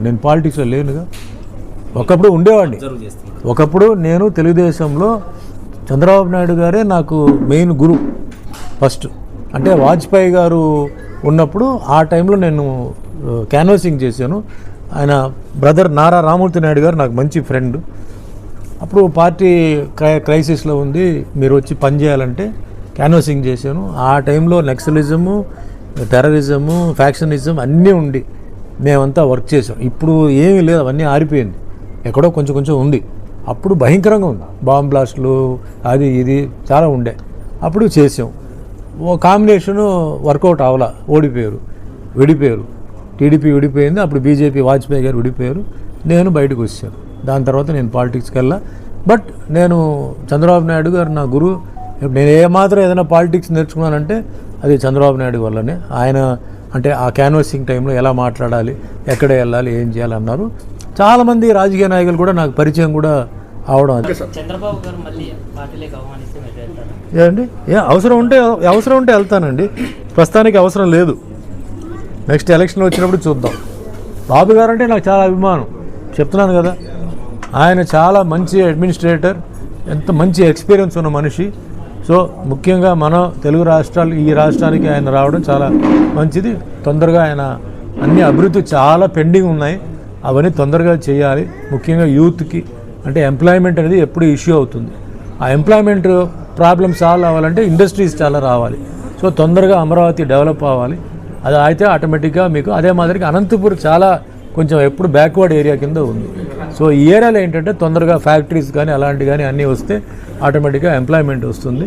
నేను పాలిటిక్స్లో లేనుగా. ఒకప్పుడు ఉండేవాడిని. ఒకప్పుడు నేను తెలుగుదేశంలో చంద్రబాబు నాయుడు గారే నాకు మెయిన్ గురు. ఫస్ట్. అంటే వాజ్పేయి గారు ఉన్నప్పుడు ఆ టైంలో నేను క్యాన్వాసింగ్ చేశాను. ఆయన బ్రదర్ నారా రామూర్తి నాయుడు గారు నాకు మంచి ఫ్రెండ్. అప్పుడు పార్టీ క్రై క్రైసిస్లో ఉంది. మీరు వచ్చి పని చేయాలంటే క్యాన్వాసింగ్ చేశాను. ఆ టైంలో నక్సలిజము టెర్రరిజము ఫ్యాక్షనిజం అన్నీ ఉండి. మేమంతా వర్క్ చేసాం ఇప్పుడు ఏమీ లేదు అవన్నీ ఆరిపోయింది. ఎక్కడో కొంచెం కొంచెం ఉంది. అప్పుడు భయంకరంగా ఉంది. బాంబ్ బ్లాస్ట్లు అది ఇది చాలా ఉండే. అప్పుడు చేసాం. ఓ కాంబినేషను వర్కౌట్ అవలా ఓడిపోయారు. విడిపోయారు. టీడీపీ విడిపోయింది. అప్పుడు బీజేపీ వాజ్పేయి గారు విడిపోయారు. నేను బయటకు వచ్చాను. దాని తర్వాత నేను పాలిటిక్స్కి వెళ్ళా. బట్ నేను చంద్రబాబు నాయుడు గారు నా గురువు. నేను ఏమాత్రం ఏదైనా పాలిటిక్స్ నేర్చుకున్నానంటే అది చంద్రబాబు నాయుడు వల్లనే. ఆయన అంటే ఆ క్యాన్వాసింగ్ టైంలో ఎలా మాట్లాడాలి ఎక్కడ వెళ్ళాలి ఏం చేయాలి అన్నారు. చాలామంది రాజకీయ నాయకులు కూడా నాకు పరిచయం కూడా అవడం అది. చంద్రబాబు గారు మళ్ళీ పార్టీలోకి ఆహ్వానిస్తే మీరు వెళ్తారా? ఏమండి? ఏ అవసరం ఉంటే అవసరం ఉంటే వెళ్తానండి. ప్రస్తుతానికి అవసరం లేదు. నెక్స్ట్ ఎలక్షన్ వచ్చినప్పుడు చూద్దాం. బాబు గారు అంటే నాకు చాలా అభిమానం. చెప్తున్నాను కదా. ఆయన చాలా మంచి అడ్మినిస్ట్రేటర్ ఎంత మంచి ఎక్స్పీరియన్స్ ఉన్న మనిషి. సో ముఖ్యంగా మన తెలుగు రాష్ట్రాలు ఈ రాష్ట్రానికి ఆయన రావడం చాలా మంచిది. తొందరగా ఆయన అన్ని అభివృద్ధి చాలా పెండింగ్ ఉన్నాయి. అవన్నీ తొందరగా చేయాలి. ముఖ్యంగా యూత్కి అంటే ఎంప్లాయ్మెంట్ అనేది ఎప్పుడు ఇష్యూ అవుతుంది. ఆ ఎంప్లాయ్మెంట్ ప్రాబ్లమ్ సాల్వ్ అవ్వాలంటే ఇండస్ట్రీస్ చాలా రావాలి. సో తొందరగా అమరావతి డెవలప్ అవ్వాలి. అది అయితే ఆటోమేటిక్గా మీకు అదే మాదిరిగా అనంతపూర్ చాలా కొంచెం ఎప్పుడు బ్యాక్వర్డ్ ఏరియా కింద ఉంది. సో ఈ ఏరియాలో ఏంటంటే తొందరగా ఫ్యాక్టరీస్ కానీ అలాంటివి కానీ అన్నీ వస్తే ఆటోమేటిక్గా ఎంప్లాయ్మెంట్ వస్తుంది.